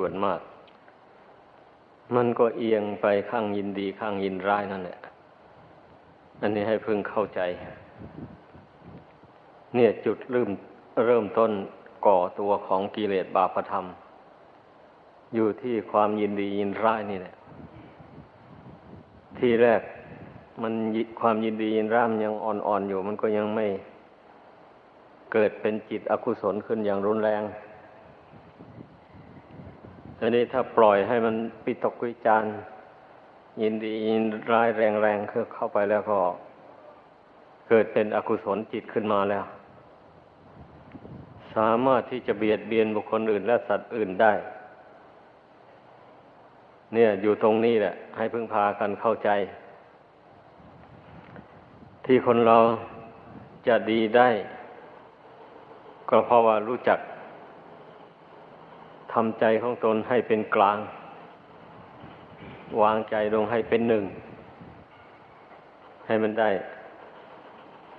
ส่วนมาก มันก็เอียงไปข้างยินดีข้างยินร้ายนั่นแหละ อันนี้ให้พึงเข้าใจ เนี่ยจุดเริ่มเริ่มต้นก่อตัวของกิเลสบาปธรรม อยู่ที่ความยินดียินร้ายนี่แหละ ที่แรกมันความยินดียินร้ายมันยังอ่อนๆอยู่ มันก็ยังไม่เกิดเป็นจิตอกุศลขึ้นอย่างรุนแรง อันนี้ถ้าปล่อยให้มันปิตกวิจารยินดียินร้ายแรงๆเข้าไปแล้วก็ เกิดเป็นอกุศลจิตขึ้นมาแล้ว สามารถที่จะเบียดเบียนบุคคลอื่นและสัตว์อื่นได้ เนี่ยอยู่ตรงนี้แหละ ให้พึ่งพากันเข้าใจ ที่คนเราจะดีได้ ก็เพราะว่ารู้จัก ทำใจของตนให้เป็นกลาง วางใจลงให้เป็นหนึ่ง ให้มันได้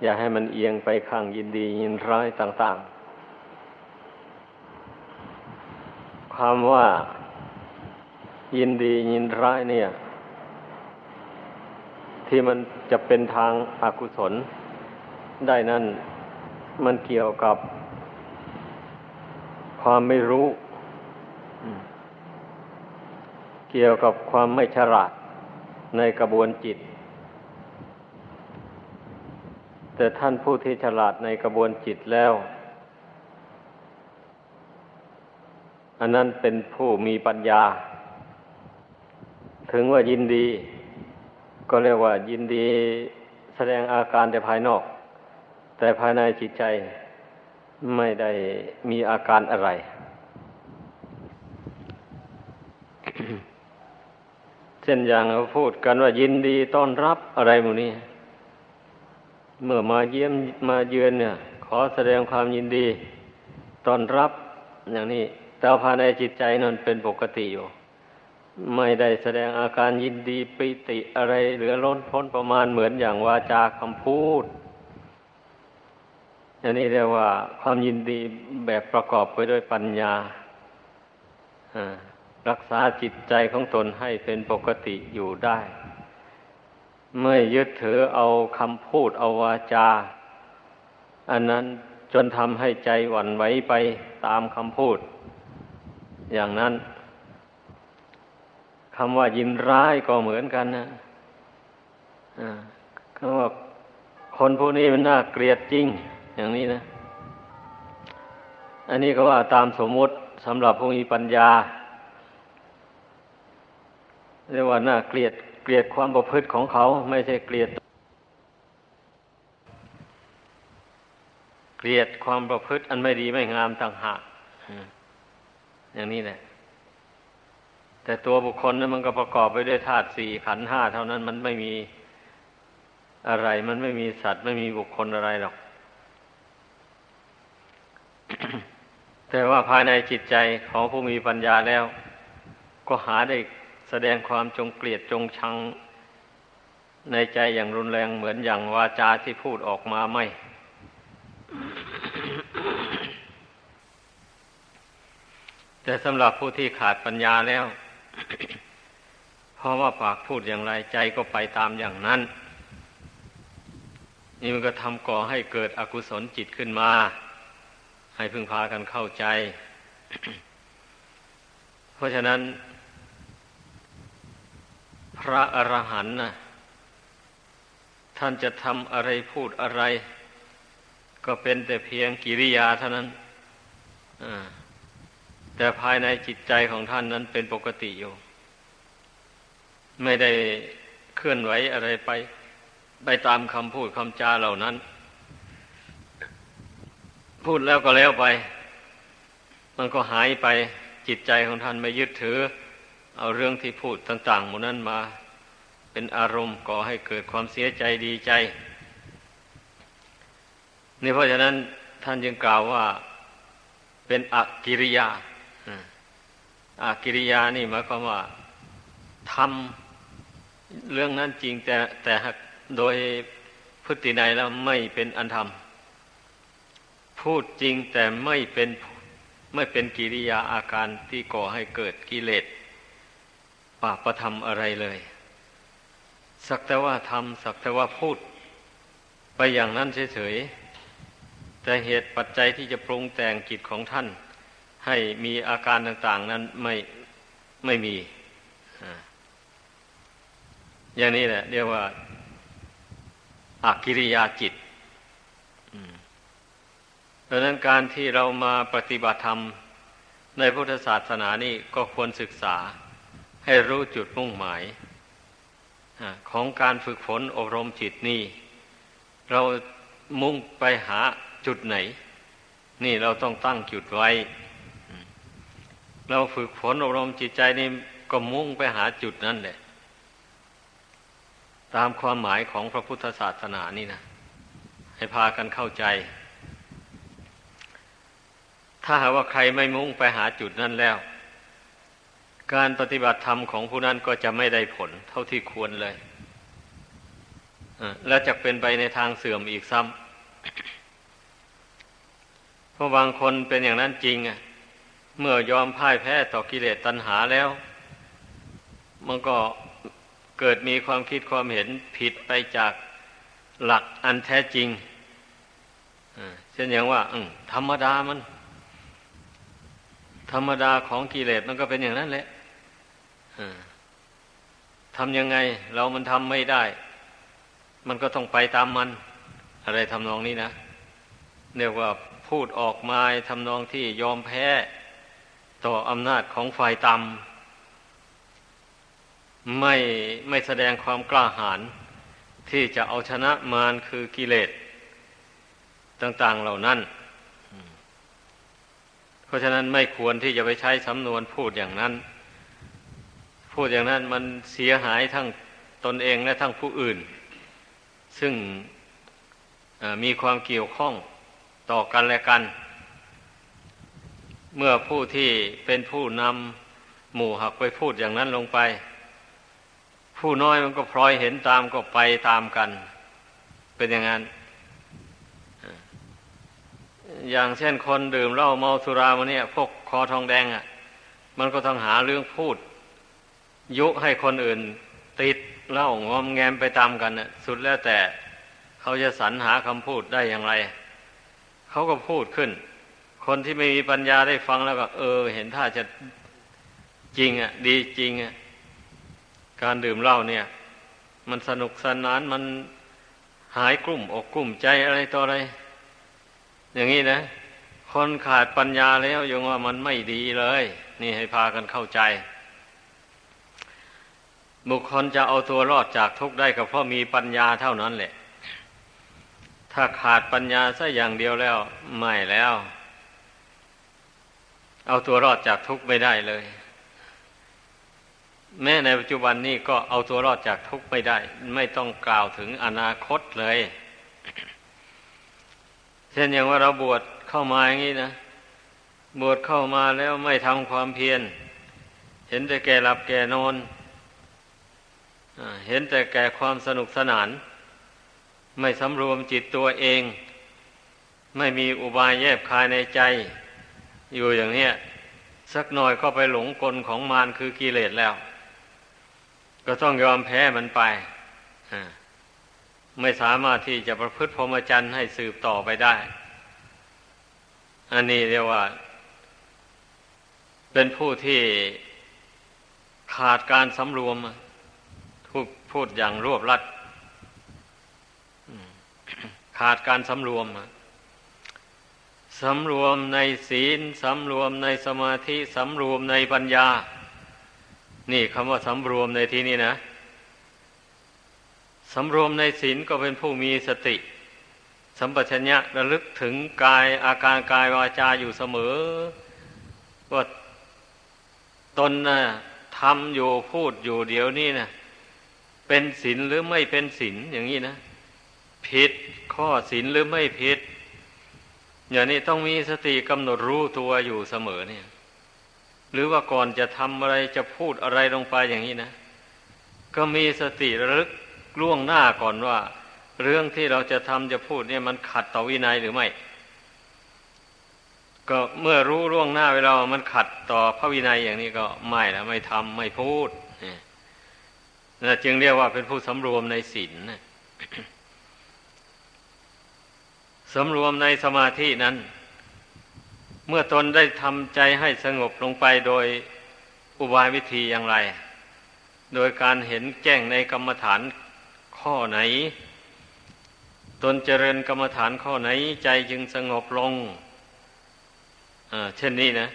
อย่าให้มันเอียงไปข้างยินดียินร้ายต่าง ๆความว่า ยินดียินร้ายเนี่ย ที่มันจะเป็นทางอากุศล ได้นั่นมันเกี่ยวกับความไม่รู้ เกี่ยวกับความไม่ฉลาดในกระบวนจิต แต่ท่านผู้ที่ฉลาดในกระบวนจิตแล้ว อันนั้นเป็นผู้มีปัญญา ถึงว่ายินดี ก็เรียกว่ายินดีแสดงอาการแต่ภายนอก แต่ภายในจิตใจไม่ได้มีอาการอะไร เช่นอย่างเราพูดกันว่ายินดีต้อนรับอะไรหมูนี้ เมื่อมาเยี่ยมมาเยือนเนี่ย ขอแสดงความยินดีต้อนรับอย่างนี้แต่ภายในจิตใจนั้นเป็นปกติอยู่ ไม่ได้แสดงอาการยินดีปิติอะไรเหลือล้นพ้นประมาณเหมือนอย่างวาจาคำพูดอันนี้เรียกว่าความยินดีแบบประกอบไปด้วยปัญญา รักษาจิตใจของตนให้เป็นปกติอยู่ได้ ไม่ยึดถือเอาคำพูดเอาวาจา อันนั้นจนทำให้ใจหวั่นไหวไปตามคำพูด อย่างนั้นคำว่ายินร้ายก็เหมือนกันนะคำว่าคนผู้นี้มันน่าเกลียดจริง อย่างนี้นะ อันนี้ก็ว่าตามสมมติสำหรับผู้มีปัญญา เรียกว่าน่าเกลียดเกลียดความประพฤติของเขา ไม่ใช่เกลียด เกลียดความประพฤติ อันไม่ดีไม่งามต่างหากอย่างนี้แหละแต่ตัวบุคคลนั้นมันก็ประกอบไปด้วยธาตุสี่ขันห้าเท่านั้นมันไม่มีอะไร มันไม่มีสัตว์ไม่มีบุคคลอะไรหรอก แต่ว่าภายในจิตใจของผู้มีปัญญาแล้ว ก็หาได้ แสดงความจงเกลียดจงชังในใจอย่างรุนแรงเหมือนอย่างวาจาที่พูดออกมาไม่แต่สำหรับผู้ที่ขาดปัญญาแล้ว เพราะว่าปากพูดอย่างไรใจก็ไปตามอย่างนั้น นี่มันก็ทำก่อให้เกิดอกุศลจิตขึ้นมา ให้พึงพากันเข้าใจ เพราะฉะนั้น พระอรหันต์นะท่านจะทำอะไรพูดอะไร ก็เป็นแต่เพียงกิริยาเท่านั้นแต่ภายในจิตใจของท่านนั้นเป็นปกติอยู่ ไม่ได้เคลื่อนไหวอะไรไป ไปตามคำพูดคำจาเหล่านั้น พูดแล้วก็แล้วไป มันก็หายไปจิตใจของท่านไม่ยึดถือ เอาเรื่องที่พูดต่างๆหมดนั้นมา เป็นอารมณ์ก่อให้เกิดความเสียใจดีใจนี่เพราะฉะนั้นท่านจึงกล่าวว่าเป็นอกิริยาอากิริยานี่หมายความว่าทำเรื่องนั้นจริงแต่แต่โดยพฤตินัยแล้วไม่เป็นอันธรรม พูดจริงแต่ไม่เป็นไม่เป็นกิริยาอาการที่ก่อให้เกิดกิเลสปาประทำอะไรเลย สักแต่ว่าทำสักแต่ว่าพูด ไปอย่างนั้นเฉยๆแต่เหตุปัจจัยที่จะปรุงแต่งจิตของท่าน ให้มีอาการต่างๆ นั้นไม่ไม่มี อย่างนี้แหละ เรียกว่าอากิริยาจิตดังนั้นการที่เรามาปฏิบัติธรรมในพุทธศาสนานี่ก็ควรศึกษาให้รู้จุดมุ่งหมาย ของการฝึกฝนอบรมจิตนี่เรามุ่งไปหาจุดไหน นี่เราต้องตั้งจุดไว้ เราฝึกฝนอบรมจิตใจนี่ก็มุ่งไปหาจุดนั้นแหละตามความหมายของพระพุทธศาสนานี่นะให้พากันเข้าใจ ถ้าหากว่าใครไม่มุ่งไปหาจุดนั้นแล้ว การปฏิบัติธรรมของผู้นั้นก็จะไม่ได้ผลเท่าที่ควรเลย และจะเป็นไปในทางเสื่อมอีกซ้ำเพราะบางคนเป็นอย่างนั้นจริงอะเมื่อยอมพ่ายแพ้ต่อกิเลสตัณหาแล้ว มันก็เกิดมีความคิดความเห็นผิดไปจากหลักอันแท้จริงเช่นอย่างว่าธรรมดามัน ธรรมดาของกิเลสมันก็เป็นอย่างนั้นแหละ ทำยังไง เรามันทำไม่ได้ มันก็ต้องไปตามมัน อะไรทำนองนี้นะเรียกว่าพูดออกมาทำนองที่ยอมแพ้ ต่ออำนาจของฝ่ายต่ำไม่ไม่แสดงความกล้าหาญที่จะเอาชนะมารคือกิเลสต่าง ๆเหล่านั้น เพราะฉะนั้นไม่ควรที่จะไปใช้สำนวนพูดอย่างนั้น พูดอย่างนั้นมันเสียหายทั้งตนเองและทั้งผู้อื่น ซึ่งมีความเกี่ยวข้องต่อกันและกัน เมื่อผู้ที่เป็นผู้นำหมู่หักไปพูดอย่างนั้นลงไป ผู้น้อยมันก็พลอยเห็นตามก็ไปตามกัน เป็นอย่างนั้น อย่างเช่นคนดื่มเหล้าเมาสุรามาเนี่ย พวกคอทองแดงอะ่ะ มันก็ต้องหาเรื่องพูด ยุให้คนอื่น ติดเล้างอมแงมไปตามกันนะสุดแล้วแต่เขาจะสรรหาคำพูดได้อย่างไร เขาก็พูดขึ้น คนที่ไม่มีปัญญาได้ฟังแล้วก็ เออ เห็นท่าจะจริงอะ ดีจริงอะ การดื่มเหล้าเนี่ย มันสนุกสนานมันหายกลุ่มอกกลุ่มใจอะไรต่ออะไร อย่างนี้นะ คนขาดปัญญาแล้วยังว่ามันไม่ดีเลย นี่ให้พากันเข้าใจ บุคคลจะเอาตัวรอดจากทุกข์ได้ก็เพราะมีปัญญาเท่านั้นแหละ ถ้าขาดปัญญาซะอย่างเดียวแล้วไม่แล้ว เอาตัวรอดจากทุกข์ไม่ได้เลย แม้ในปัจจุบันนี้ก็เอาตัวรอดจากทุกข์ไม่ได้ ไม่ต้องกล่าวถึงอนาคตเลย เช่นอย่างว่าเราบวชเข้ามาอย่างนี้นะบวชเข้ามาแล้วไม่ทำความเพียร เห็นแต่แก่หลับแก่นอน เห็นแต่แก่ความสนุกสนาน ไม่สำรวมจิตตัวเอง ไม่มีอุบายแยบคายในใจ อยู่อย่างนี้สักหน่อยก็ไปหลงกลของมารคือกิเลสแล้ว ก็ต้องยอมแพ้มันไปไม่สามารถที่จะประพฤติพรหมจรรย์ให้สืบต่อไปได้ อันนี้เรียกว่า เป็นผู้ที่ขาดการสำรวม พูดอย่างรวบรัดขาดการสำรวมสำรวมในศีลสำรวมในสมาธิสำรวมในปัญญา นี่คำว่าสำรวมในที่นี้นะสำรวมในศีลก็เป็นผู้มีสติ สัมปชัญญะระลึกถึงกายอาการกายวาจาอยู่เสมอว่าตนนะทำอยู่พูดอยู่เดี๋ยวนี้นะ เป็นศีลหรือไม่เป็นศีลอย่างนี้นะผิดข้อศีลหรือไม่ผิด อย่างนี้ต้องมีสติกำหนดรู้ตัวอยู่เสมอเนี่ย หรือว่าก่อนจะทำอะไรจะพูดอะไรลงไปอย่างนี้นะ ก็มีสติระลึกล่วงหน้าก่อนว่า เรื่องที่เราจะทำจะพูดเนี่ยมันขัดต่อวินัยหรือไม่ ก็เมื่อรู้ล่วงหน้าเวลามันขัดต่อพระวินัยอย่างนี้ก็ไม่ล้วไม่ทำไม่พูด นี่จึงเรียกว่าเป็นผู้สำรวมในศีลสำรวมในสมาธินั้น เมื่อตนได้ทำใจให้สงบลงไปโดยอุบายวิธีอย่างไร โดยการเห็นแจ้งในกรรมฐานข้อไหน ตนเจริญกรรมฐานข้อไหนใจจึงสงบลงเช่นนี้นะ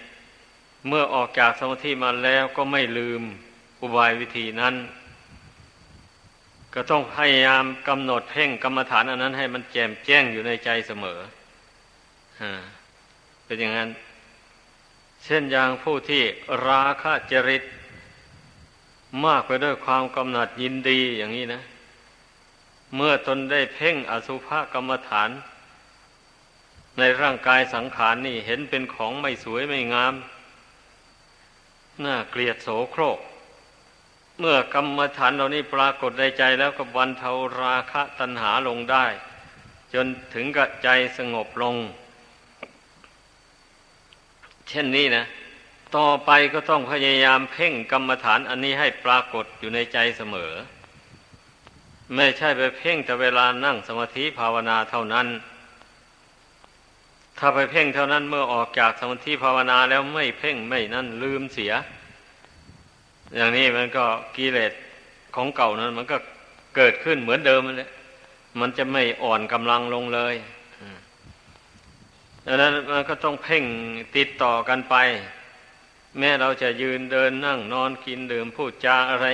เมื่อออกจากสมาธิมาแล้วก็ไม่ลืมอุบายวิธีนั้น ก็ต้องพยายามกำหนดเพ่งกรรมฐานอันนั้นให้มันแจ่มแจ้งอยู่ในใจเสมอเป็นอย่างนั้น เช่นอย่างผู้ที่ราคะจริต มากไปด้วยความกำหนัดยินดีอย่างนี้นะ เมื่อตนได้เพ่งอสุภกรรมฐาน ในร่างกายสังขารนี่เห็นเป็นของไม่สวยไม่งาม น่าเกลียดโสโครก เมื่อกรรมฐานเหล่านี้ปรากฏในใจแล้วก็บรรเทาราคะตัณหาลงได้ จนถึงกับใจสงบลง เช่นนี้นะ ต่อไปก็ต้องพยายามเพ่งกรรมฐานอันนี้ให้ปรากฏอยู่ในใจเสมอ ไม่ใช่ไปเพ่งแต่เวลานั่งสมาธิภาวนาเท่านั้น ถ้าไปเพ่งเท่านั้นเมื่อออกจากสมาธิภาวนาแล้วไม่เพ่งไม่นั่นลืมเสีย อย่างนี้มันก็กิเลสของเก่านั้น มันก็เกิดขึ้นเหมือนเดิมเลยมันจะไม่อ่อนกำลังลงเลยดังนั้นมันก็ต้องเพ่งติดต่อกันไป แม้เราจะยืนเดินนั่งนอนกินดื่มพูดจาอะไร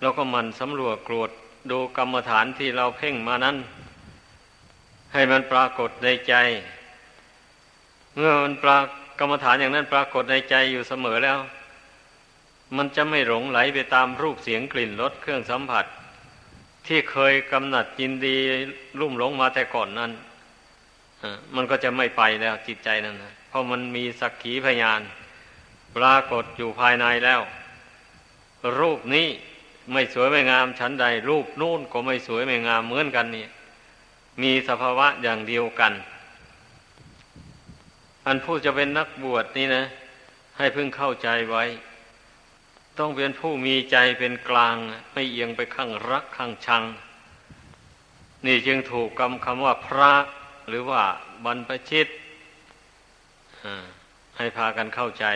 เราก็มันสำรวจกรวดดูกรรมฐานที่เราเพ่งมานั้น ให้มันปรากฏในใจ เมื่อมันปรากรรมฐานอย่างนั้นปรากฏในใจอยู่เสมอแล้ว มันจะไม่หลงไหลไปตามรูปเสียงกลิ่นรสเครื่องสัมผัส ที่เคยกำหนัดยินดีรุ่มหลงมาแต่ก่อนนั้นมันก็จะไม่ไปแล้วจิตใจนั้นนะเพราะมันมีสักขีพยาน ปรากฏอยู่ภายในแล้ว รูปนี้ไม่สวยไม่งามชั้นใด รูปนู่นก็ไม่สวยไม่งามเหมือนกันนี่มีสภาวะอย่างเดียวกัน อันผู้จะเป็นนักบวชนี่นะ ให้พึงเข้าใจไว้ ต้องเป็นผู้มีใจเป็นกลาง ไม่เอียงไปข้างรักข้างชัง นี่จึงถูกกำคำว่าพระหรือว่าบรรพชิตให้พากันเข้าใจ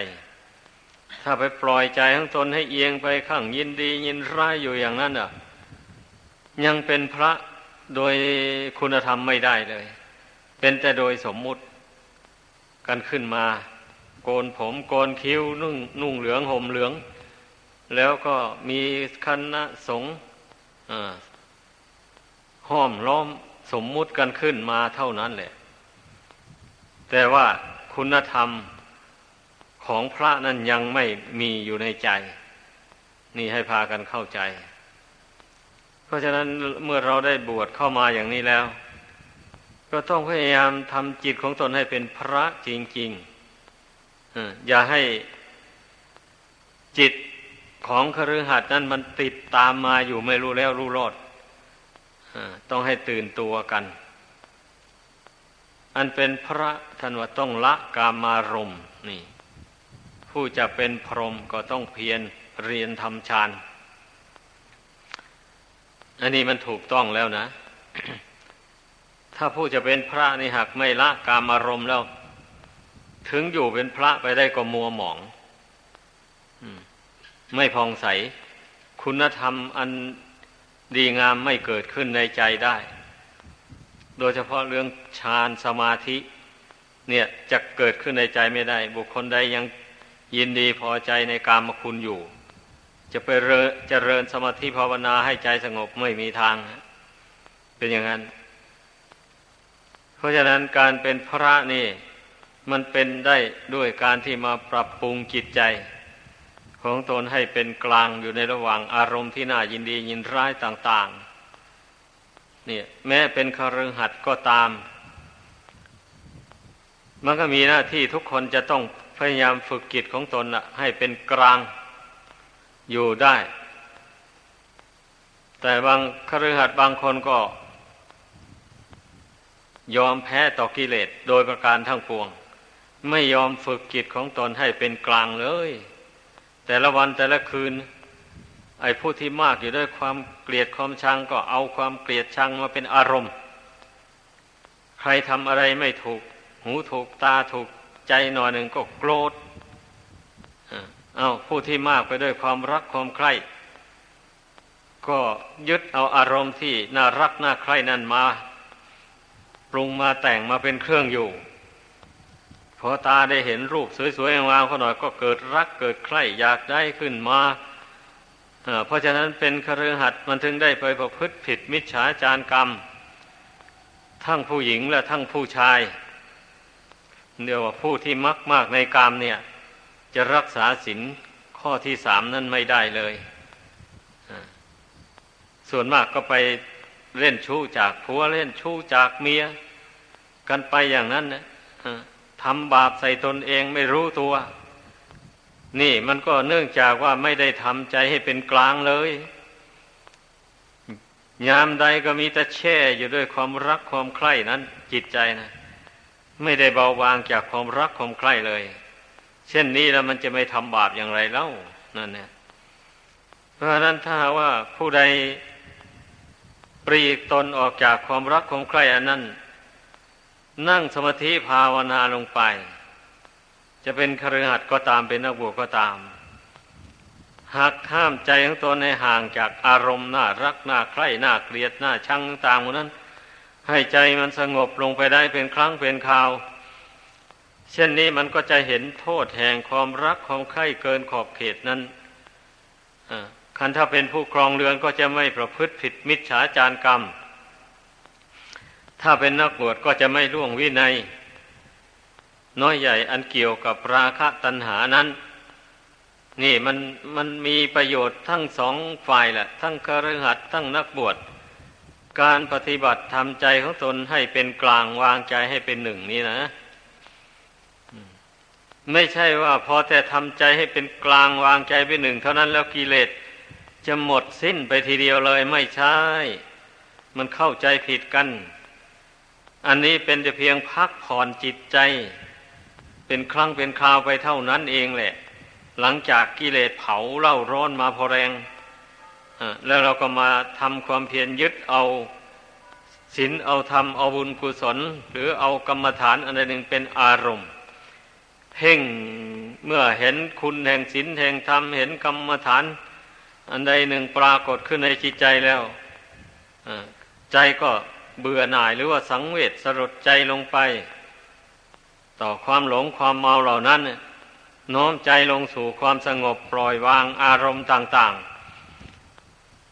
ถ้าไปปล่อยใจของตนให้เอียงไปข้างยินดี ยินร้ายอยู่อย่างนั้นอะ ยังเป็นพระโดยคุณธรรมไม่ได้เลย เป็นแต่โดยสมมุติกันขึ้นมา โกนผมโกนคิ้วนุ่งนุ่งเหลืองห่มเหลือง แล้วก็มีคณะสงฆ์ห้อมล้อมสมมุติกันขึ้นมาเท่านั้นแหละ แต่ว่าคุณธรรมของพระนั้นยังไม่มีอยู่ในใจ นี่ให้พากันเข้าใจ เพราะฉะนั้นเมื่อเราได้บวชเข้ามาอย่างนี้แล้ว ก็ต้องพยายามทำจิตของตนให้เป็นพระจริงๆอย่าให้จิต ของคฤหัสถ์นั้นมันติดตามมาอยู่ไม่รู้แล้วรู้รอดต้องให้ตื่นตัวกัน อันเป็นพระท่านว่าต้องละกามารมนี่ ผู้จะเป็นพรหมก็ต้องเพียรเรียนทำฌานอันนี้มันถูกต้องแล้วนะ ถ้าผู้จะเป็นพระนี่หากไม่ละกามารมแล้ว ถึงอยู่เป็นพระไปได้ก็มัวหมอง ไม่พองใส คุณธรรมอันดีงามไม่เกิดขึ้นในใจได้ โดยเฉพาะเรื่องฌานสมาธิ เนี่ยจะเกิดขึ้นในใจไม่ได้ บุคคลใดยังยินดีพอใจในกามคุณอยู่ จะไปเจริญสมาธิภาวนาให้ใจสงบไม่มีทาง เป็นอย่างนั้น เพราะฉะนั้นการเป็นพระนี่ มันเป็นได้ด้วยการที่มาปรับปรุงจิตใจ ของตนให้เป็นกลางอยู่ในระหว่างอารมณ์ที่น่ายินดียินร้ายต่าง ๆ เนี่ย แม้เป็นคารหัดก็ตาม มันก็มีหน้าที่ทุกคนจะต้องพยายามฝึกจิตของตนะให้เป็นกลางอยู่ได้ แต่บางคารหัดบางคนก็ ยอมแพ้ต่อกิเลสโดยประการทั้งปวง ไม่ยอมฝึกจิตของตนให้เป็นกลางเลย แต่ละวันแต่ละคืน ไอ้ผู้ที่มากอยู่ด้วยความเกลียดความชังก็เอาความเกลียดชังมาเป็นอารมณ์ ใครทำอะไรไม่ถูก หูถูกตาถูกใจหน่อยหนึ่งก็โกรธเอาผู้ที่มากไปด้วยความรักความใคร่ก็ยึดเอาอารมณ์ที่น่ารักน่าใคร่นั่นมา ปรุงมาแต่งมาเป็นเครื่องอยู่ พอตาได้เห็นรูปสวยๆงามๆเขาหน่อยก็เกิดรักเกิดใคร่อยากได้ขึ้นมาเพราะฉะนั้นเป็นคฤหัสถ์มันถึงได้ไปประพฤติผิดมิจฉาจารกรรม ทั้งผู้หญิงและทั้งผู้ชายเดียวว่าผู้ที่มักมากในกรรมเนี่ย จะรักษาศีลข้อที่สามนั้นไม่ได้เลยส่วนมากก็ไปเล่นชู้จากผัวเล่นชู้จากเมีย กันไปอย่างนั้นนะ ทำบาปใส่ตนเองไม่รู้ตัว นี่มันก็เนื่องจากว่าไม่ได้ทำใจให้เป็นกลางเลยยามใดก็มีแต่แช่อยู่ด้วยความรักความใคร่นั้น จิตใจนะ ไม่ได้เบาบางจากความรักความใคร่เลย เช่นนี้แล้วมันจะไม่ทำบาปอย่างไรเล่านั่นเนี่ยเพราะนั้นถ้าว่าผู้ใดปรีกตนออกจากความรักความใคร่อันนั้น นั่งสมาธิภาวนาลงไป จะเป็นครือขัดก็ตามเป็นนักบวชก็ตามหากห้ามใจของตนในห่างจากอารมณ์น่ารักน่าใคร่น่าเกลียดน่าชังต่างๆนั้น ให้ใจมันสงบลงไปได้เป็นครั้งเป็นคราว เช่นนี้มันก็จะเห็นโทษแห่งความรักความใคร่เกินขอบเขตนั้นคันถ้าเป็นผู้ครองเรือนก็จะไม่ประพฤติผิดมิจฉาจารกรรม ถ้าเป็นนักบวชก็จะไม่ล่วงวินัย น้อยใหญ่อันเกี่ยวกับราคะตัณหานั้น นี่มันมันมีประโยชน์ทั้งสองฝ่ายแหละ ทั้งคฤหัสถ์ทั้งนักบวชการปฏิบัติทำใจของตนให้เป็นกลางวางใจให้เป็นหนึ่งนี่นะ ไม่ใช่ว่าพอแต่ทำใจให้เป็นกลางวางใจเป็นหนึ่ง เท่านั้นแล้วกิเลสจะหมดสิ้นไปทีเดียวเลยไม่ใช่ มันเข้าใจผิดกัน อันนี้เป็นแต่เพียงพักผ่อนจิตใจ เป็นครั้งเป็นคราวไปเท่านั้นเองแหละ หลังจากกิเลสเผาเล่าร้อนมาพอแรงแล้วเราก็มาทำความเพียรยึดเอาศีลเอาธรรมเอาบุญกุศล หรือเอากรรมฐานอันใดหนึ่งเป็นอารมณ์เพ่งเมื่อเห็นคุณแห่งศีลแห่งธรรมเห็นกรรมฐาน อันใดหนึ่งปรากฏขึ้นในจิตใจแล้วใจก็ เบื่อหน่ายหรือว่าสังเวชสลดใจลงไป ต่อความหลงความเมาเหล่านั้นน้อมใจลงสู่ความสงบปล่อยวางอารมณ์ต่าง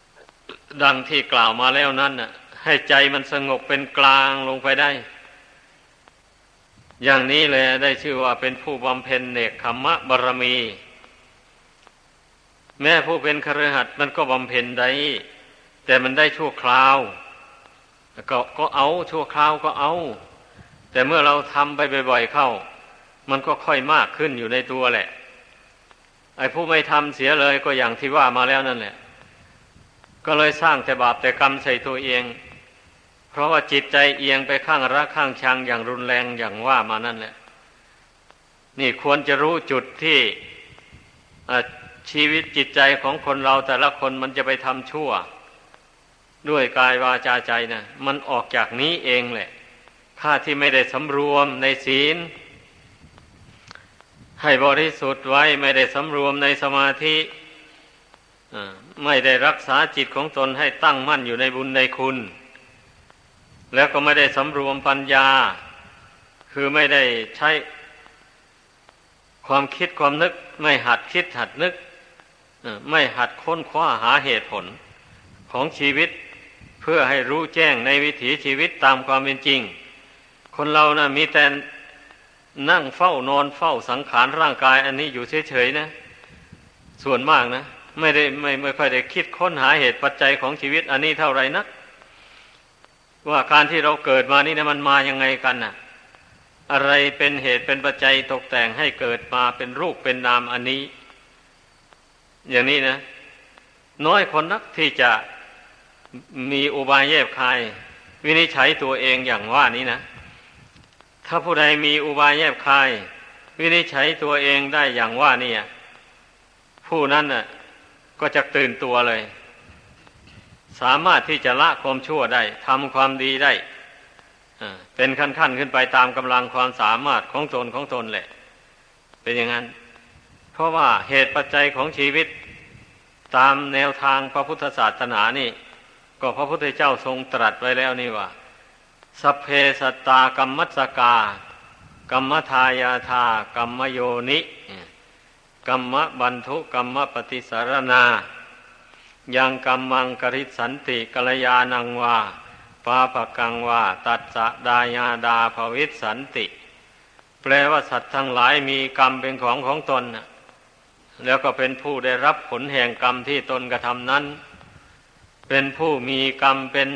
ๆ ดังที่กล่าวมาแล้วนั้นให้ใจมันสงบเป็นกลางลงไปได้ อย่างนี้เลยได้ชื่อว่าเป็นผู้บำเพ็ญเนกขมะบารมี แม้ผู้เป็นคฤหัสมันก็บำเพ็ญได้ แต่มันได้ชั่วคราว ก็ก็เอาชั่วคราวก็เอา แต่เมื่อเราทำไปบ่อย ๆ เข้า มันก็ค่อยมากขึ้นอยู่ในตัวแหละ ไอ้ผู้ไม่ทำเสียเลยก็อย่างที่ว่ามาแล้วนั่นแหละ ก็เลยสร้างแต่บาปแต่กรรมใส่ตัวเอง เพราะว่าจิตใจเอียงไปข้างรักข้างชังอย่างรุนแรงอย่างว่ามานั่นแหละ นี่ควรจะรู้จุดที่ชีวิตจิตใจของคนเราแต่ละคนมันจะไปทำชั่ว ด้วยกายวาจาใจนะมันออกจากนี้เองแหละข้าที่ไม่ได้สำรวมในศีล ให้บริสุทธิ์ไว้ไม่ได้สำรวมในสมาธิไม่ได้รักษาจิตของตนให้ตั้งมั่นอยู่ในบุญในคุณ แล้วก็ไม่ได้สำรวมปัญญา คือไม่ได้ใช้ความคิดความนึก ไม่หัดคิดหัดนึก ไม่หัดค้นคว้าหาเหตุผลของชีวิต เพื่อให้รู้แจ้งในวิถีชีวิตตามความเป็นจริง คนเรานะมีแต่นั่งเฝ้านอนเฝ้าสังขารร่างกาย อันนี้อยู่เฉยๆนะ ส่วนมากนะ ไม่ได้ไม่ไม่ค่อยได้คิดค้นหาเหตุปัจจัยของชีวิตอันนี้เท่าไรนัก ว่าการที่เราเกิดมานี่นะมันมายังไงกันนะ่ะ อะไรเป็นเหตุเป็นปัจจัยตกแต่งให้เกิดมาเป็นรูปเป็นนามอันนี้ อย่างนี้นะ น้อยคนนักที่จะ มีอุบายแยบคาย วินิจฉัยตัวเองอย่างว่านี้นะ ถ้าผู้ใดมีอุบายแยบคาย วินิจฉัยตัวเองได้อย่างว่านี่ผู้นั้นน่ะ ก็จะตื่นตัวเลย สามารถที่จะละความชั่วได้ทำความดีได้เป็นขั้นขั้นขึ้นไปตามกำลังความสามารถของตนของตนแหละ เป็นอย่างนั้น เพราะว่าเหตุปัจจัยของชีวิตตามแนวทางพระพุทธศาสนานี่ ก็พระพุทธเจ้าทรงตรัสไว้แล้วนี่ว่า สัพเพสตากรรมัสกากรรมทายาทากรรมโยนิกรรมบันทุกรรมปฏิสารนา ยังกรรมังกริสันติกัลยาณังวาปาปกังวาตัดสะดายาดาภวิสันติ แปลว่าสัตว์ทั้งหลายมีกรรมเป็นของของตน แล้วก็เป็นผู้ได้รับผลแห่งกรรมที่ตนกระทำนั้น เป็นผู้มีกรรมเป็น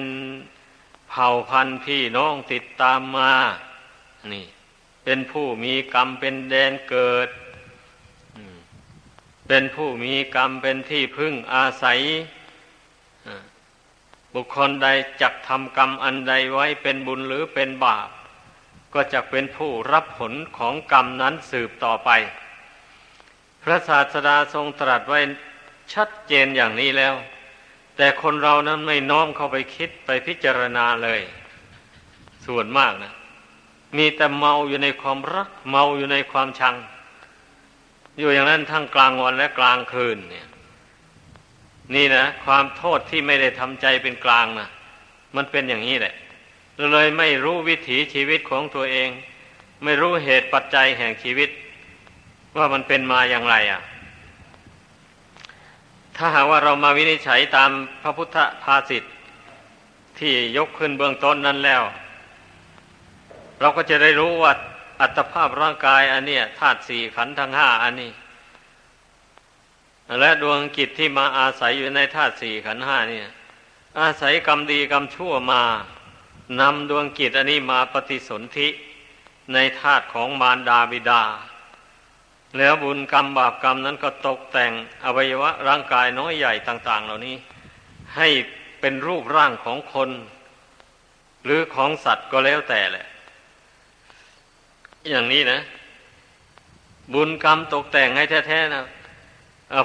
เผ่าพันธุ์พี่น้องติดตามมา นี่ เป็นผู้มีกรรมเป็นแดนเกิด เป็นผู้มีกรรมเป็นที่พึ่งอาศัย บุคคลใดจักทำกรรมอันใดไว้เป็นบุญหรือเป็นบาป ก็จะเป็นผู้รับผลของกรรมนั้นสืบต่อไป พระศาสดาทรงตรัสไว้ชัดเจนอย่างนี้แล้ว แต่คนเรานั้นไม่น้อมเข้าไปคิดไปพิจารณาเลย ส่วนมากนะ มีแต่เมาอยู่ในความรัก เมาอยู่ในความชัง อยู่อย่างนั้นทั้งกลางวันและกลางคืนเนี่ย นี่นะความโทษที่ไม่ได้ทำใจเป็นกลางนะมันเป็นอย่างนี้แหละเลยไม่รู้วิถีชีวิตของตัวเอง ไม่รู้เหตุปัจจัยแห่งชีวิต ว่ามันเป็นมาอย่างไรอะ ถ้าหากว่าเรามาวินิจฉัยตามพระพุทธภาษิตที่ยกขึ้นเบื้องต้นนั้นแล้ว เราก็จะได้รู้ว่าอัตภาพร่างกายอันเนี้ยธาตุสี่ขันธ์ทั้งห้าอันนี้ และดวงกิจที่มาอาศัยอยู่ในธาตุสี่ขันธ์ห้าเนี่ย อาศัยกรรมดีกรรมชั่วมานำดวงกิจอันนี้มาปฏิสนธิในธาตุของมารดาบิดา แล้วบุญกรรมบาปกรรมนั้นก็ตกแต่งอวัยวะร่างกายน้อยใหญ่ต่าง ๆ เหล่านี้ ให้เป็นรูปร่างของคน หรือของสัตว์ก็แล้วแต่แหละ อย่างนี้นะ บุญกรรมตกแต่งให้แท้ๆนะ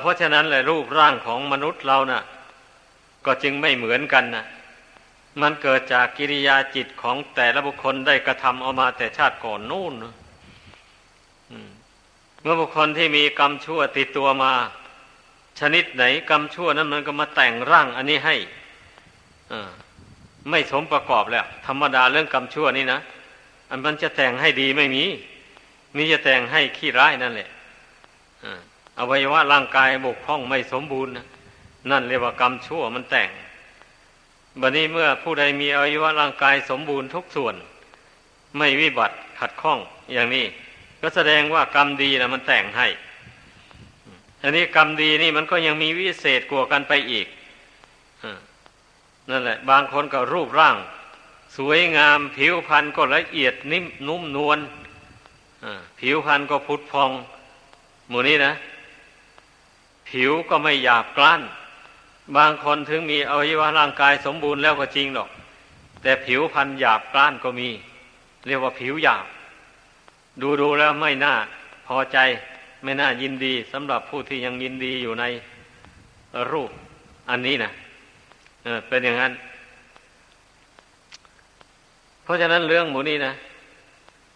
เพราะฉะนั้นแหละรูปร่างของมนุษย์เรานะ่ะ ก็จึงไม่เหมือนกันนะมันเกิดจากกิริยาจิตของแต่ละบุคคลได้กระทำออกมาแต่ชาติก่อนนู่นนะ มื่อบุคคลที่มีกรรมชั่วติดตัวมา ชนิดไหนกรรมชั่วนั้นมันก็มาแต่งร่างอันนี้ให้ไม่สมประกอบแล้ว ธรรมดาเรื่องกรรมชั่วนี่นะอันมันจะแต่งให้ดีไม่มีมีจะแต่งให้ขี้ร้ายนั่นแหละอวัยวะร่างกายบกพร่องไม่สมบูรณ์นั่นเรียกว่ากรรมชั่วมันแต่งบัดนี้เมื่อผู้ใดมีอวัยวะร่างกายสมบูรณ์ทุกส่วน ไม่วิบัติขัดข้องอย่างนี้ ก็แสดงว่ากรรมดีนะมันแต่งให้ อันนี้กรรมดีนี่มันก็ยังมีวิเศษกว่ากันไปอีกนั่นแหละ บางคนก็รูปร่าง สวยงาม ผิวพรรณก็ละเอียดนิ่มนุ่มนวลผิวพรรณก็พุทธพองหมู่นี้นะ ผิวก็ไม่หยาบกร้าน บางคนถึงมีอวัยวะร่างกายสมบูรณ์แล้วก็จริงหรอก แต่ผิวพรรณหยาบกร้านก็มี เรียกว่าผิวหยาบ ดูดูแล้วไม่น่าพอใจ ไม่น่ายินดีสำหรับผู้ที่ยังยินดีอยู่ในรูป อันนี้นะเออเป็นอย่างนั้น เพราะฉะนั้นเรื่องหมูนี้นะ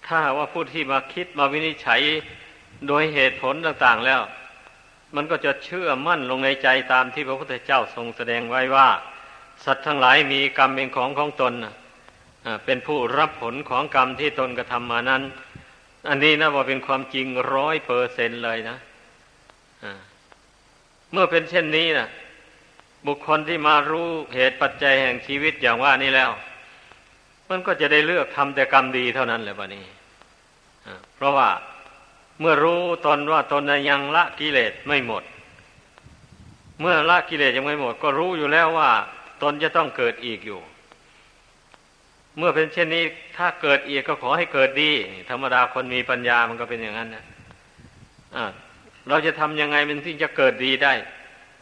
ถ้าว่าผู้ที่มาคิดมาวินิจฉัยโดยเหตุผลต่าง ๆแล้ว มันก็จะเชื่อมั่นลงในใจตามที่พระพุทธเจ้าทรงแสดงไว้ว่า สัตว์ทั้งหลายมีกรรมเป็นของของตนเป็นผู้รับผลของกรรมที่ตนกระทำมานั้น อันนี้นะว่าเป็นความจริงร้อยเปอร์เซนเลยนะเมื่อเป็นเช่นนี้นะบุคคลที่มารู้เหตุปัจจัยแห่งชีวิตอย่างว่านี้แล้ว มันก็จะได้เลือกทำแต่กรรมดีเท่านั้นแหละวะนี้เพราะว่าเมื่อรู้ตนว่าตนยังละกิเลสไม่หมด เมื่อละกิเลสยังไม่หมด ก็รู้อยู่แล้วว่า ตนจะต้องเกิดอีกอยู่ เมื่อเป็นเช่นนี้ ถ้าเกิดอีกก็ขอให้เกิดดี ธรรมดาคนมีปัญญามันก็เป็นอย่างนั้นนะะเราจะทำยังไงมันถึงจะเกิดดีได้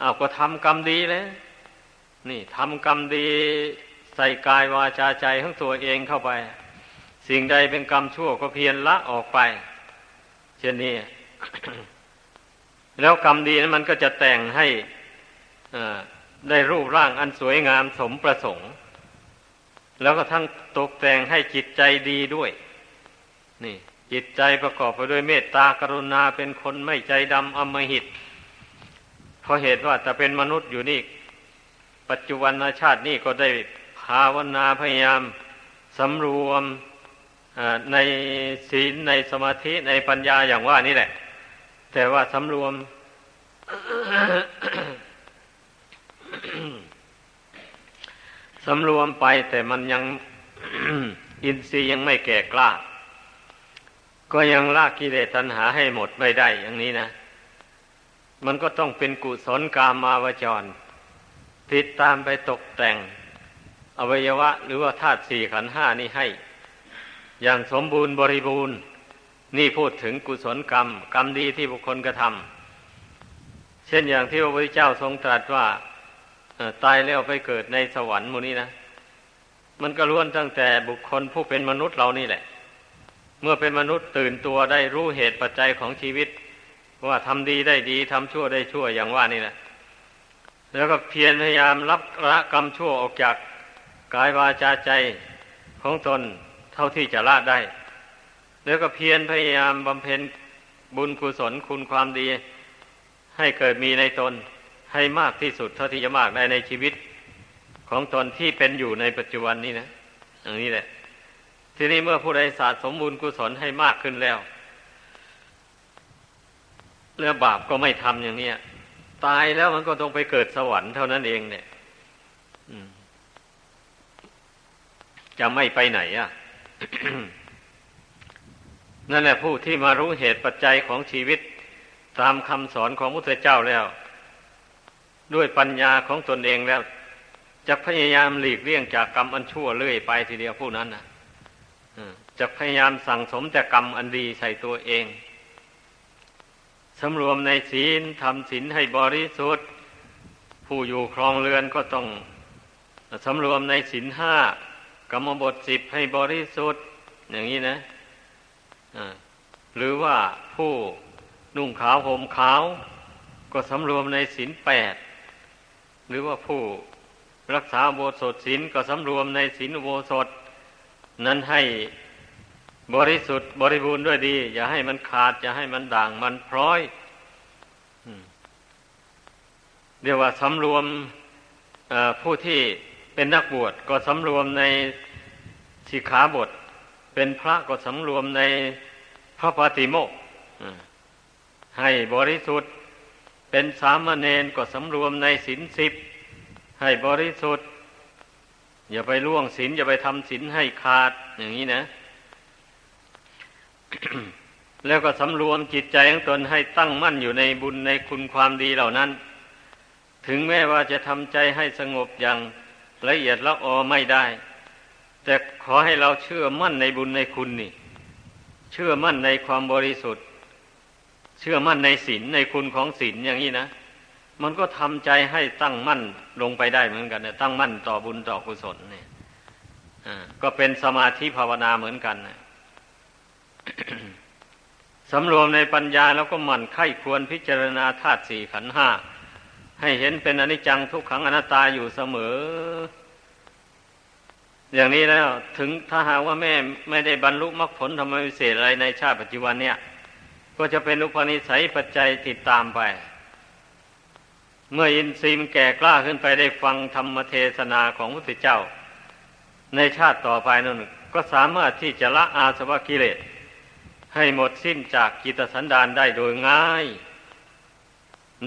อ้าวก็ทำกรรมดีเลยนี่ทำกรรมดีใส่กายวาจาใจของตัวเองเข้าไป สิ่งใดเป็นกรรมชั่วก็เพียรละออกไป เช่นนี้ แล้วกรรมดีนั้นมันก็จะแต่งให้ได้รูปร่างอันสวยงามสมประสงค์ แล้วก็ทั้งตกแต่งให้จิตใจดีด้วย นี่ จิตใจประกอบไปด้วยเมตตากรุณาเป็นคนไม่ใจดำอมหิตเพราะเหตุว่าแต่เป็นมนุษย์อยู่นี่ ปัจจุบันชาตินี่ก็ได้ภาวนาพยายามสำรวมในศีลในสมาธิในปัญญาอย่างว่านี่แหละ แต่ว่าสำรวม สำรวมไปแต่มันยังอินทรีย์ยังไม่แก่กล้า ก็ยังลากกิเลสตัณหาให้หมดไม่ได้อย่างนี้นะ มันก็ต้องเป็นกุศลกามาวจร ติดตามไปตกแต่ง อวัยวะ หรือว่าธาตุสี่ขันห้านี่ให้ อย่างสมบูรณ์บริบูรณ์ นี่พูดถึงกุศลกรรม กรรมดีที่บุคคลกระทำเช่นอย่างที่พระพุทธเจ้าทรงตรัสว่า ตายแล้วไปเกิดในสวรรค์มูนี้นะมันก็ล้วนตั้งแต่บุคคลผู้เป็นมนุษย์เรานี่แหละ เมื่อเป็นมนุษย์ตื่นตัวได้รู้เหตุปัจจัยของชีวิต ว่าทำดีได้ดีทำชั่วได้ชั่วอย่างว่านี่แหละแล้วก็เพียรพยายามรับละกรรมชั่วออกจากกายวาจาใจของตนเท่าที่จะละได้ แล้วก็เพียรพยายามบำเพ็ญบุญกุศลคุณความดี ให้เกิดมีในตน ให้มากที่สุดเท่าที่จะมากได้ในชีวิตของตนที่เป็นอยู่ในปัจจุบันนี้นะอย่างนี้แหละ ทีนี้เมื่อผู้ใดสะสมบุญกุศลให้มากขึ้นแล้วเรื่องบาปก็ไม่ทำอย่างนี้ตายแล้วมันก็ต้องไปเกิดสวรรค์เท่านั้นเองเนี่ยจะไม่ไปไหนอะ นั่นแหละผู้ที่มารู้เหตุปัจจัยของชีวิต ตามคำสอนของพระพุทธเจ้าแล้ว ด้วยปัญญาของตนเองแล้วจะพยายามหลีกเลี่ยงจากกรรมอันชั่วเรื่อยไปทีเดียวผู้นั้นนะจะพยายามสั่งสมแต่กรรมอันดีใส่ตัวเองสำรวมในศีลทำศีลให้บริสุทธิ์ ผู้อยู่ครองเรือนก็ต้องสำรวมในศีลห้ากรรมบทสิบให้บริสุทธิ์ อย่างนี้นะหรือว่าผู้นุ่งขาวห่มขาว ก็สำรวมในศีลแปด หรือว่าผู้รักษาโบสถศีลก็สำรวมในศีลโบสถนั้นให้บริสุทธิ์บริบูรณ์ด้วยดี อย่าให้มันขาด อย่าให้มันด่างมันพร้อยเรียกว่าสำรวมผู้ที่เป็นนักบวชก็สำรวมในสิกขาบท เป็นพระก็สำรวมในพระปฏิโมกให้บริสุทธิ์ เป็นสามเณรก็สำรวมในศีลสิบให้บริสุทธิ์ อย่าไปล่วงศีลอย่าไปทำศีลให้ขาดอย่างนี้นะ แล้วก็สำรวมจิตใจของตนให้ตั้งมั่นอยู่ในบุญในคุณความดีเหล่านั้น ถึงแม้ว่าจะทำใจให้สงบอย่างละเอียดละออไม่ได้ แต่ขอให้เราเชื่อมั่นในบุญในคุณนี่ เชื่อมั่นในความบริสุทธิ์ เชื่อมั่นในศีลในคุณของศีลอย่างนี้นะ มันก็ทำใจให้ตั้งมั่นลงไปได้เหมือนกันนะตั้งมั่นต่อบุญต่อกุศลเนี่ยก็เป็นสมาธิภาวนาเหมือนกันนะสำรวมในปัญญาแล้วก็หมั่นไข้ควรพิจารณาธาตุสี่ขันห้าให้เห็นเป็นอนิจจังทุกขังอนัตตาอยู่เสมอ อย่างนี้แล้วถึงถ้าหากว่าแม่ไม่ได้บรรลุมรรคผลธรรมวิเศษอะไรในชาติปัจจุบันเนี่ย ก็จะเป็นอุปนิสัยปัจจัยติดตามไป เมื่ออินทรีย์มันแก่กล้าขึ้นไปได้ฟังธรรมเทศนาของพระพุทธเจ้า ในชาติต่อไปนั่นก็สามารถที่จะละอาสวะกิเลส ให้หมดสิ้นจากกิตสันดานได้โดยง่าย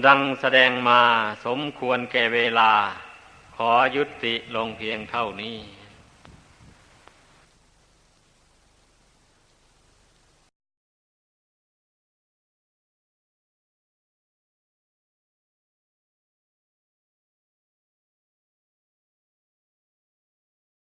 ดังแสดงมาสมควรแก่เวลา ขอยุติลงเพียงเท่านี้